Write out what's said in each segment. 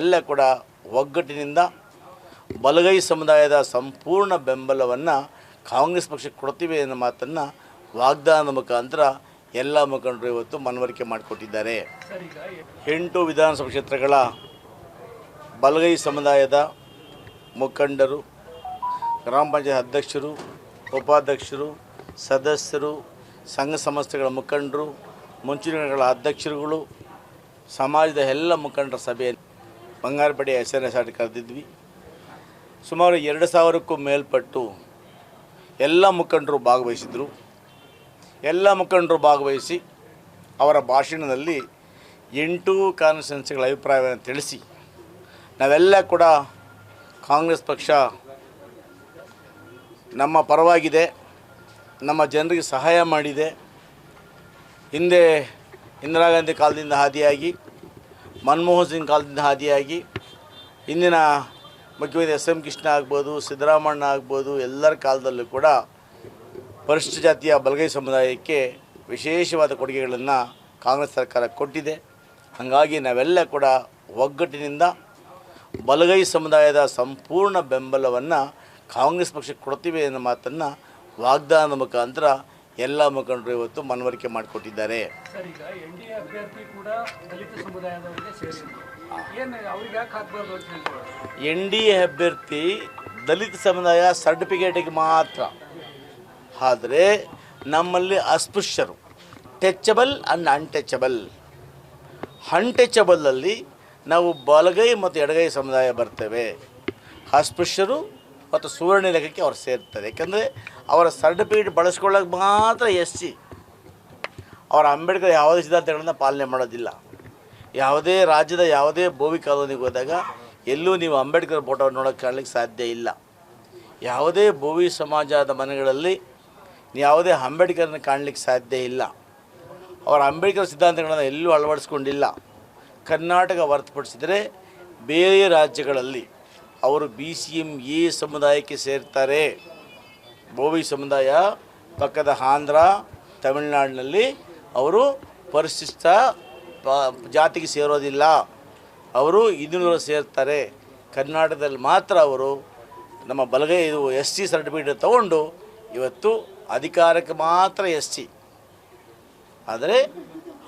ಎಲ್ಲ ಕೂಡ ಒಗ್ಗಟ್ಟಿನಿಂದ ಬಲಗೈ ಸಮುದಾಯದ ಸಂಪೂರ್ಣ ಬೆಂಬಲವನ್ನು ಕಾಂಗ್ರೆಸ್ ಪಕ್ಷಕ್ಕೆ ಕೊಡ್ತೀವಿ ಎನ್ನುವ ಮಾತನ್ನು ವಾಗ್ದಾನದ ಮುಖಾಂತರ ಎಲ್ಲ ಮುಖಂಡರು ಇವತ್ತು ಮನವರಿಕೆ ಮಾಡಿಕೊಟ್ಟಿದ್ದಾರೆ. ಎಂಟು ವಿಧಾನಸಭಾ ಕ್ಷೇತ್ರಗಳ ಬಲಗೈ ಸಮುದಾಯದ ಮುಖಂಡರು, ಗ್ರಾಮ ಪಂಚಾಯತ್ ಅಧ್ಯಕ್ಷರು, ಉಪಾಧ್ಯಕ್ಷರು, ಸದಸ್ಯರು, ಸಂಘ ಸಂಸ್ಥೆಗಳ ಮುಖಂಡರು, ಮುಂಚೂಣಿಗಳ ಅಧ್ಯಕ್ಷರುಗಳು, ಸಮಾಜದ ಎಲ್ಲ ಮುಖಂಡರ ಸಭೆ ಬಂಗಾರಪೇಟೆ ಎಸ್ ಎನ್ ಎಸ್ ಆಟ ಕರೆದಿದ್ವಿ. ಸುಮಾರು ಎರಡು ಸಾವಿರಕ್ಕೂ ಮೇಲ್ಪಟ್ಟು ಎಲ್ಲ ಮುಖಂಡರು ಭಾಗವಹಿಸಿದರು. ಎಲ್ಲ ಮುಖಂಡರು ಭಾಗವಹಿಸಿ ಅವರ ಭಾಷಣದಲ್ಲಿ ಎಂಟು ಕಾನ್ಸ್ಟಿಟ್ಯೂನ್ಸಿಗಳ ಅಭಿಪ್ರಾಯವನ್ನು ತಿಳಿಸಿ, ನಾವೆಲ್ಲ ಕೂಡ ಕಾಂಗ್ರೆಸ್ ಪಕ್ಷ ನಮ್ಮ ಪರವಾಗಿದೆ, ನಮ್ಮ ಜನರಿಗೆ ಸಹಾಯ ಮಾಡಿದೆ. ಹಿಂದೆ ಇಂದಿರಾ ಗಾಂಧಿ ಕಾಲದಿಂದ ಹಾದಿಯಾಗಿ ಮನಮೋಹನ್ ಸಿಂಗ್ ಕಾಲದಿಂದ ಹಾದಿಯಾಗಿ ಇಂದಿನ ಮುಖ್ಯಮಂತ್ರಿ ಎಸ್ ಎಂ ಕೃಷ್ಣ ಆಗ್ಬೋದು ಸಿದ್ದರಾಮಣ್ಣ ಆಗ್ಬೋದು, ಎಲ್ಲರ ಕಾಲದಲ್ಲೂ ಕೂಡ ಪರಿಶಿಷ್ಟ ಜಾತಿಯ ಬಲಗೈ ಸಮುದಾಯಕ್ಕೆ ವಿಶೇಷವಾದ ಕೊಡುಗೆಗಳನ್ನು ಕಾಂಗ್ರೆಸ್ ಸರ್ಕಾರ ಕೊಟ್ಟಿದೆ. ಹಾಗಾಗಿ ನಾವೆಲ್ಲ ಕೂಡ ಒಗ್ಗಟ್ಟಿನಿಂದ ಬಲಗೈ ಸಮುದಾಯದ ಸಂಪೂರ್ಣ ಬೆಂಬಲವನ್ನು ಕಾಂಗ್ರೆಸ್ ಪಕ್ಷಕ್ಕೆ ಕೊಡ್ತೀವಿ ಅನ್ನೋ ಮಾತನ್ನು ವಾಗ್ದಾನದ ಮುಖಾಂತರ ಎಲ್ಲ ಮುಖಂಡರು ಇವತ್ತು ಮನವರಿಕೆ ಮಾಡಿಕೊಟ್ಟಿದ್ದಾರೆ. ಎನ್ ಡಿ ಎ ಅಭ್ಯರ್ಥಿ ದಲಿತ ಸಮುದಾಯ ಸರ್ಟಿಫಿಕೇಟಿಗೆ ಮಾತ್ರ. ಆದರೆ ನಮ್ಮಲ್ಲಿ ಅಸ್ಪೃಶ್ಯರು. ಟೆಚಬಲ್ ಆ್ಯಂಡ್ ಅನ್ಟಚಬಲ್ ಅನ್ಟಚಬಲಲ್ಲಿ ನಾವು ಬಲಗೈ ಮತ್ತು ಎಡಗೈ ಸಮುದಾಯ ಬರ್ತೇವೆ. ಅಸ್ಪೃಶ್ಯರು ಮತ್ತು ಸುವರ್ಣ ಲೆಕ್ಕಕ್ಕೆ ಅವ್ರು ಸೇರ್ತಾರೆ. ಯಾಕಂದರೆ ಅವರ ಸರ್ಟಿಫಿಕೇಟ್ ಬಳಸ್ಕೊಳ್ಳೋಕೆ ಮಾತ್ರ ಎಸ್ ಸಿ. ಅವರ ಅಂಬೇಡ್ಕರ್ ಯಾವುದೇ ಸಿದ್ಧಾಂತಗಳನ್ನು ಪಾಲನೆ ಮಾಡೋದಿಲ್ಲ. ಯಾವುದೇ ರಾಜ್ಯದ ಯಾವುದೇ ಭೂವಿ ಕಾಲೋನಿಗೆ ಹೋದಾಗ ಎಲ್ಲೂ ನೀವು ಅಂಬೇಡ್ಕರ್ ಫೋಟೋ ನೋಡೋಕ್ಕೆ ಕಾಣಲಿಕ್ಕೆ ಸಾಧ್ಯ ಇಲ್ಲ. ಯಾವುದೇ ಭೂವಿ ಸಮಾಜದ ಮನೆಗಳಲ್ಲಿ ಯಾವುದೇ ಅಂಬೇಡ್ಕರ್ನ ಕಾಣಲಿಕ್ಕೆ ಸಾಧ್ಯ ಇಲ್ಲ. ಅವರ ಅಂಬೇಡ್ಕರ್ ಸಿದ್ಧಾಂತಗಳನ್ನು ಎಲ್ಲೂ ಅಳವಡಿಸ್ಕೊಂಡಿಲ್ಲ. ಕರ್ನಾಟಕ ಹೊರತುಪಡಿಸಿದರೆ ಬೇರೆ ರಾಜ್ಯಗಳಲ್ಲಿ ಅವರು ಬಿ ಸಿ ಎಂ ಎ ಸಮುದಾಯಕ್ಕೆ ಸೇರ್ತಾರೆ. ಬೋವಿ ಸಮುದಾಯ, ಪಕ್ಕದ ಆಂಧ್ರ, ತಮಿಳುನಾಡಿನಲ್ಲಿ ಅವರು ಪರಿಶಿಷ್ಟ ಜಾತಿಗೆ ಸೇರೋದಿಲ್ಲ. ಅವರು ಇದನ್ನೂರು ಸೇರ್ತಾರೆ. ಕರ್ನಾಟಕದಲ್ಲಿ ಮಾತ್ರ ಅವರು ನಮ್ಮ ಬಲಗೈ ಇದು ಎಸ್ ಸಿ ಸರ್ಟಿಫಿಕೇಟ್ ತಗೊಂಡು ಇವತ್ತು ಅಧಿಕಾರಕ್ಕೆ ಮಾತ್ರ ಎಸ್ ಸಿ. ಆದರೆ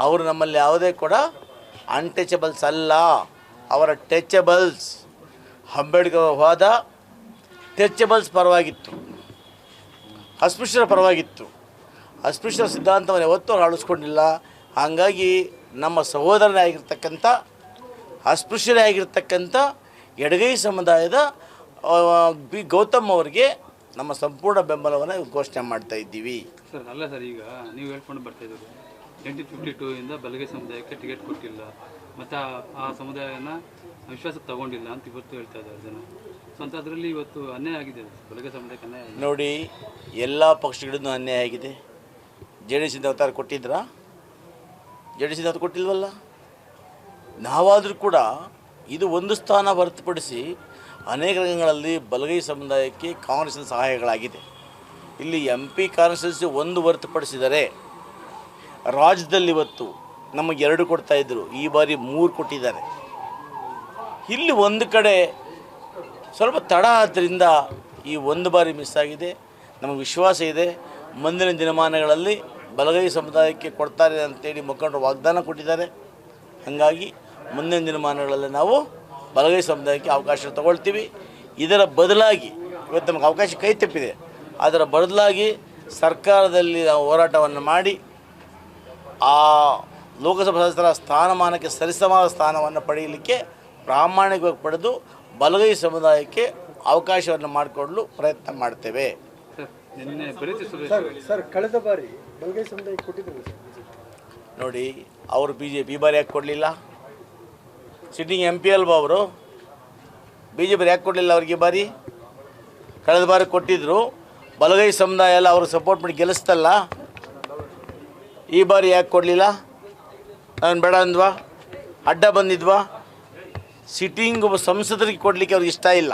ಅವರು ನಮ್ಮಲ್ಲಿ ಯಾವುದೇ ಕೂಡ ಅನ್ಟಚಬಲ್ಸ್ ಅಲ್ಲ. ಅವರ ಟಚಬಲ್ಸ್ ಅಂಬೇಡ್ಕರ್ ವಾದ ಟೆಚಬಲ್ಸ್ ಪರವಾಗಿತ್ತು. ಅಸ್ಪೃಶ್ಯರ ಪರವಾಗಿತ್ತು. ಅಸ್ಪೃಶ್ಯರ ಸಿದ್ಧಾಂತವನ್ನು ಯಾವತ್ತೂ ಅವ್ರು ಅಳಿಸ್ಕೊಂಡಿಲ್ಲ ಹಾಗಾಗಿ ನಮ್ಮ ಸಹೋದರನೇ ಆಗಿರ್ತಕ್ಕಂಥ ಅಸ್ಪೃಶ್ಯರೇ ಆಗಿರ್ತಕ್ಕಂಥ ಎಡಗೈ ಸಮುದಾಯದ ಬಿ ಗೌತಮ್ ಅವರಿಗೆ ನಮ್ಮ ಸಂಪೂರ್ಣ ಬೆಂಬಲವನ್ನು ಘೋಷಣೆ ಮಾಡ್ತಾ ಇದ್ದೀವಿ. ಸರ್, ಅಲ್ಲ ಸರ್, ಈಗ ನೀವು ಹೇಳ್ಕೊಂಡು ಬರ್ತಾ ಇದ್ದೀವಿ ನೈನ್ಟೀನ್ ಫಿಫ್ಟಿ ಟೂ ಇಂದ ಬಲಗೈ ಸಮುದಾಯಕ್ಕೆ ಟಿಕೆಟ್ ಕೊಟ್ಟಿಲ್ಲ. ಮತ್ತು ಆ- ಸಮುದಾಯನ ವಿಶ್ವಾಸಕ್ಕೆ ತಗೊಂಡಿಲ್ಲ ಅಂತ ಇವತ್ತು ಹೇಳ್ತಾ ಇದ್ದಾರೆ ಜನ. ಸೊ ಅಂತ ಅದರಲ್ಲಿ ಇವತ್ತು ಅನ್ಯಾಯ ಆಗಿದೆ. ಬಲಗೈ ಸಮುದಾಯಕ್ಕೆ ಅನ್ಯಾಯ ನೋಡಿ, ಎಲ್ಲ ಪಕ್ಷಗಳಿಗೂ ಅನ್ಯಾಯ ಆಗಿದೆ. ಜೆ ಡಿ ಸಿಂದ ಅವತಾರ ಕೊಟ್ಟಿದ್ರಾ? ಜೆ ಡಿ ಅವತಾರ ಕೊಟ್ಟಿಲ್ವಲ್ಲ? ನಾವಾದರೂ ಕೂಡ ಇದು ಒಂದು ಸ್ಥಾನ ಹೊರತುಪಡಿಸಿ ಅನೇಕ ರಂಗಗಳಲ್ಲಿ ಬಲಗೈ ಸಮುದಾಯಕ್ಕೆ ಕಾಂಗ್ರೆಸ್ನ ಸಹಾಯಗಳಾಗಿದೆ. ಇಲ್ಲಿ ಎಂ ಪಿ ಕಾನ್ಸ್ಟಿಟ್ಯೂನ್ಸಿ ಒಂದು ಹೊರತುಪಡಿಸಿದರೆ ರಾಜ್ಯದಲ್ಲಿ ಇವತ್ತು ನಮಗೆ ಎರಡು ಕೊಡ್ತಾ ಇದ್ದರು ಈ ಬಾರಿ ಮೂರು ಕೊಟ್ಟಿದ್ದಾರೆ. ಇಲ್ಲಿ ಒಂದು ಕಡೆ ಸ್ವಲ್ಪ ತಡ ಆದ್ದರಿಂದ ಈ ಒಂದು ಬಾರಿ ಮಿಸ್ ಆಗಿದೆ. ನಮಗೆ ವಿಶ್ವಾಸ ಇದೆ. ಮುಂದಿನ ದಿನಮಾನಗಳಲ್ಲಿ ಬಲಗೈ ಸಮುದಾಯಕ್ಕೆ ಕೊಡ್ತಾರೆ ಅಂತೇಳಿ ಮುಖಂಡರು ವಾಗ್ದಾನ ಕೊಟ್ಟಿದ್ದಾರೆ. ಹಾಗಾಗಿ ಮುಂದಿನ ದಿನಮಾನಗಳಲ್ಲಿ ನಾವು ಬಲಗೈ ಸಮುದಾಯಕ್ಕೆ ಅವಕಾಶ ತಗೊಳ್ತೀವಿ. ಇದರ ಬದಲಾಗಿ ಇವತ್ತು ನಮಗೆ ಅವಕಾಶ ಕೈ ತಪ್ಪಿದೆ. ಅದರ ಬದಲಾಗಿ ಸರ್ಕಾರದಲ್ಲಿ ನಾವು ಹೋರಾಟವನ್ನು ಮಾಡಿ ಆ ಲೋಕಸಭಾ ಸದಸ್ಯರ ಸ್ಥಾನಮಾನಕ್ಕೆ ಸರಿಸಮಾದ ಸ್ಥಾನವನ್ನು ಪಡೆಯಲಿಕ್ಕೆ ಪ್ರಾಮಾಣಿಕವಾಗಿ ಪಡೆದು ಬಲಗೈ ಸಮುದಾಯಕ್ಕೆ ಅವಕಾಶವನ್ನು ಮಾಡಿಕೊಡಲು ಪ್ರಯತ್ನ ಮಾಡ್ತೇವೆ. ಸರ್ ನಿನ್ನೆ ಬರೀತಿ ಸುರೇಶ್ ಸರ್ ಸರ್ ಕಳೆದ ಬಾರಿ ಬಲಗೈ ಸಮುದಾಯಕ್ಕೆ ಕೊಟ್ಟಿದ್ರು ಸರ್ ನೋಡಿ ಅವರು? ಬಿ ಜೆ ಪಿ ಬಾರಿ ಯಾಕೆ ಕೊಡಲಿಲ್ಲ. ಸಿಟ್ಟಿಂಗ್ ಎಂ ಪಿ ಅಲ್ವಾ ಅವರು? ಬಿ ಜೆ ಪಿ ಯಾಕೆ ಕೊಡಲಿಲ್ಲ ಅವ್ರಿಗೆ ಬಾರಿ? ಕಳೆದ ಬಾರಿ ಕೊಟ್ಟಿದ್ದರು ಬಲಗೈ ಸಮುದಾಯ ಎಲ್ಲ ಅವ್ರಿಗೆ ಸಪೋರ್ಟ್ ಮಾಡಿ ಗೆಲ್ಲಿಸ್ತಲ್ಲ ಈ ಬಾರಿ ಯಾಕೆ ಕೊಡಲಿಲ್ಲ? ನಾನು ಬೇಡ ಅಂದ್ವಾ? ಅಡ್ಡ ಬಂದಿದ್ವಾ? ಸಿಟ್ಟಿಂಗ್ ಸಂಸದರಿಗೆ ಕೊಡಲಿಕ್ಕೆ ಅವ್ರಿಗೆ ಇಷ್ಟ ಇಲ್ಲ.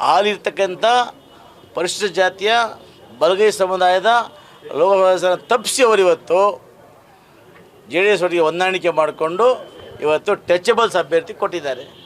ಹಾಲಿರ್ತಕ್ಕಂಥ ಪರಿಶಿಷ್ಟ ಜಾತಿಯ ಬಲಗೈ ಸಮುದಾಯದ ಲೋಕಸಭಾ ತಪ್ಪಿಸಿ ಅವರಿವತ್ತು ಜೆ ಡಿ ಎಸ್ ಅವರಿಗೆ ಹೊಂದಾಣಿಕೆ ಮಾಡಿಕೊಂಡು ಇವತ್ತು ಟಚಬಲ್ಸ್ ಅಭ್ಯರ್ಥಿ ಕೊಟ್ಟಿದ್ದಾರೆ.